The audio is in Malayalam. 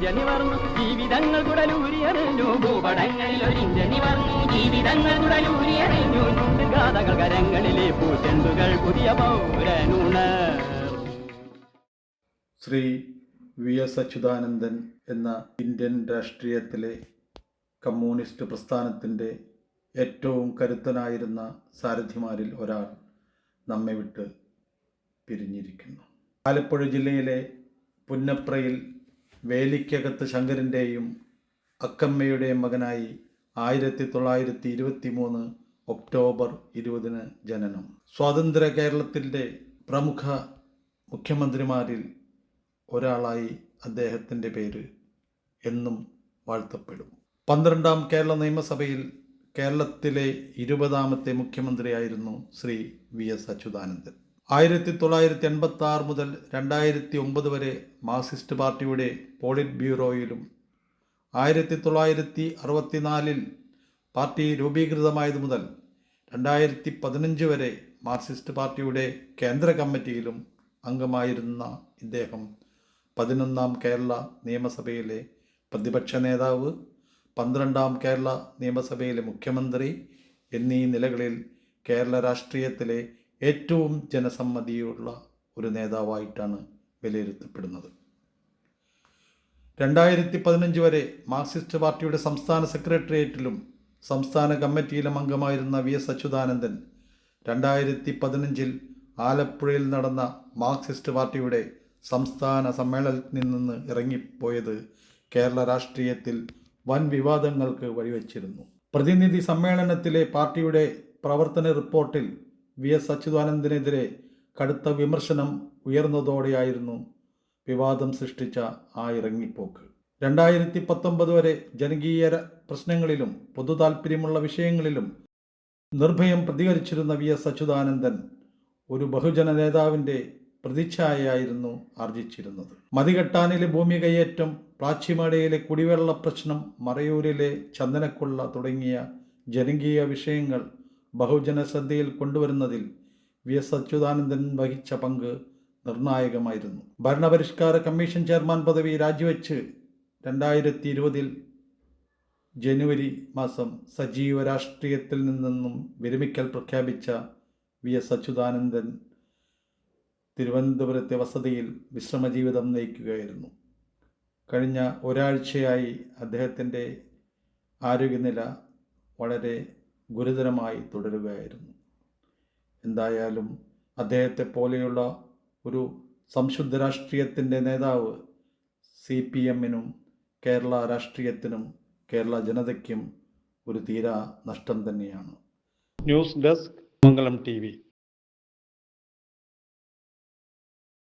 ഒരിഞ്ച നിവർന്നു ജീവിതങ്ങൾ കുടലൂരിയറിഞ്ഞു. ഭൂപടങ്ങളിൽ ഒരിഞ്ച നിവർന്നു ജീവിതങ്ങൾ കുടലൂരിയറിഞ്ഞു. ഗാഥകൾ കരങ്ങളിലെ പൂച്ചെണ്ടുകൾ പുതിയ പൗരനുണ ശ്രീ വി എസ് അച്യുതാനന്ദൻ എന്ന ഇന്ത്യൻ രാഷ്ട്രീയത്തിലെ കമ്മ്യൂണിസ്റ്റ് പ്രസ്ഥാനത്തിന്റെ ഏറ്റവും കരുത്തനായിരുന്ന സാരഥിമാരിൽ ഒരാൾ നമ്മെ വിട്ട് പിരിഞ്ഞിരിക്കുന്നു. ആലപ്പുഴ ജില്ലയിലെ പുന്നപ്രയിൽ വേലിക്കകത്ത് ശങ്കരന്റെയും അക്കമ്മയുടെയും മകനായി ആയിരത്തി തൊള്ളായിരത്തി ഇരുപത്തി മൂന്ന് ഒക്ടോബർ ഇരുപതിന് ജനനം. സ്വാതന്ത്ര്യ കേരളത്തിന്റെ പ്രമുഖ മുഖ്യമന്ത്രിമാരിൽ ഒരാളായി അദ്ദേഹത്തിന്റെ പേര് എന്നും വാഴ്ത്തപ്പെടും. പന്ത്രണ്ടാം കേരള നിയമസഭയിൽ കേരളത്തിലെ ഇരുപതാമത്തെ മുഖ്യമന്ത്രിയായിരുന്നു ശ്രീ വി എസ് അച്യുതാനന്ദൻ. ആയിരത്തി തൊള്ളായിരത്തി എൺപത്തി ആറ് മുതൽ രണ്ടായിരത്തി ഒമ്പത് വരെ മാർക്സിസ്റ്റ് പാർട്ടിയുടെ പോളിറ്റ് ബ്യൂറോയിലും ആയിരത്തി തൊള്ളായിരത്തി അറുപത്തിനാലിൽ പാർട്ടി രൂപീകൃതമായത് മുതൽ രണ്ടായിരത്തി പതിനഞ്ച് വരെ മാർക്സിസ്റ്റ് പാർട്ടിയുടെ കേന്ദ്ര കമ്മിറ്റിയിലും അംഗമായിരുന്ന ഇദ്ദേഹം പതിനൊന്നാം കേരള നിയമസഭയിലെ പ്രതിപക്ഷ നേതാവ് പന്ത്രണ്ടാം കേരള നിയമസഭയിലെ മുഖ്യമന്ത്രി എന്നീ നിലകളിൽ കേരള രാഷ്ട്രീയത്തിലെ ഏറ്റവും ജനസമ്മതിയുള്ള ഒരു നേതാവായിട്ടാണ് വിലയിരുത്തപ്പെടുന്നത്. രണ്ടായിരത്തി പതിനഞ്ച് വരെ മാർക്സിസ്റ്റ് പാർട്ടിയുടെ സംസ്ഥാന സെക്രട്ടേറിയറ്റിലും സംസ്ഥാന കമ്മിറ്റിയിലും അംഗമായിരുന്ന വി എസ് അച്യുതാനന്ദൻ രണ്ടായിരത്തി പതിനഞ്ചിൽ ആലപ്പുഴയിൽ നടന്ന മാർക്സിസ്റ്റ് പാർട്ടിയുടെ സംസ്ഥാന സമ്മേളനത്തിൽ നിന്ന് ഇറങ്ങിപ്പോയത് കേരള രാഷ്ട്രീയത്തിൽ വൻ വിവാദങ്ങൾക്ക് വഴിവെച്ചിരുന്നു. പ്രതിനിധി സമ്മേളനത്തിലെ പാർട്ടിയുടെ പ്രവർത്തന റിപ്പോർട്ടിൽ വി എസ് അച്യുതാനന്ദനെതിരെ കടുത്ത വിമർശനം ഉയർന്നതോടെയായിരുന്നു വിവാദം സൃഷ്ടിച്ച ആ ഇറങ്ങിപ്പോക്ക്. രണ്ടായിരത്തി പത്തൊമ്പത് വരെ ജനകീയ പ്രശ്നങ്ങളിലും പൊതു വിഷയങ്ങളിലും നിർഭയം പ്രതികരിച്ചിരുന്ന വി എസ് അച്യുതാനന്ദൻ ഒരു ബഹുജന നേതാവിന്റെ പ്രതിച്ഛായയായിരുന്നു ആർജിച്ചിരുന്നത്. മതികെട്ടാനിലെ ഭൂമി കയ്യേറ്റം പ്ലാച്ചിമടയിലെ കുടിവെള്ള പ്രശ്നം മറയൂരിലെ ചന്ദനക്കുള്ള തുടങ്ങിയ ജനകീയ വിഷയങ്ങൾ ബഹുജന ശ്രദ്ധയിൽ കൊണ്ടുവരുന്നതിൽ വി. എസ്. അച്യുതാനന്ദൻ വഹിച്ച പങ്ക് നിർണായകമായിരുന്നു. ഭരണപരിഷ്കാര കമ്മീഷൻ ചെയർമാൻ പദവി രാജിവെച്ച് രണ്ടായിരത്തി ഇരുപതിൽ ജനുവരി മാസം സജീവ രാഷ്ട്രീയത്തിൽ നിന്നും വിരമിക്കൽ പ്രഖ്യാപിച്ച വി. എസ്. അച്യുതാനന്ദൻ തിരുവനന്തപുരത്തെ വസതിയിൽ വിശ്രമജീവിതം നയിക്കുകയായിരുന്നു. കഴിഞ്ഞ ഒരാഴ്ചയായി അദ്ദേഹത്തിന്റെ ആരോഗ്യനില വളരെ ഗുരുതരമായി തുടരുകയായിരുന്നു. എന്തായാലും അദ്ദേഹത്തെ പോലെയുള്ള ഒരു സംശുദ്ധ രാഷ്ട്രീയത്തിന്റെ നേതാവ് സി പി എമ്മിനും കേരള രാഷ്ട്രീയത്തിനും കേരള ജനതയ്ക്കും ഒരു തീരാ നഷ്ടം തന്നെയാണ്. ന്യൂസ് ഡെസ്ക് മംഗളം ടി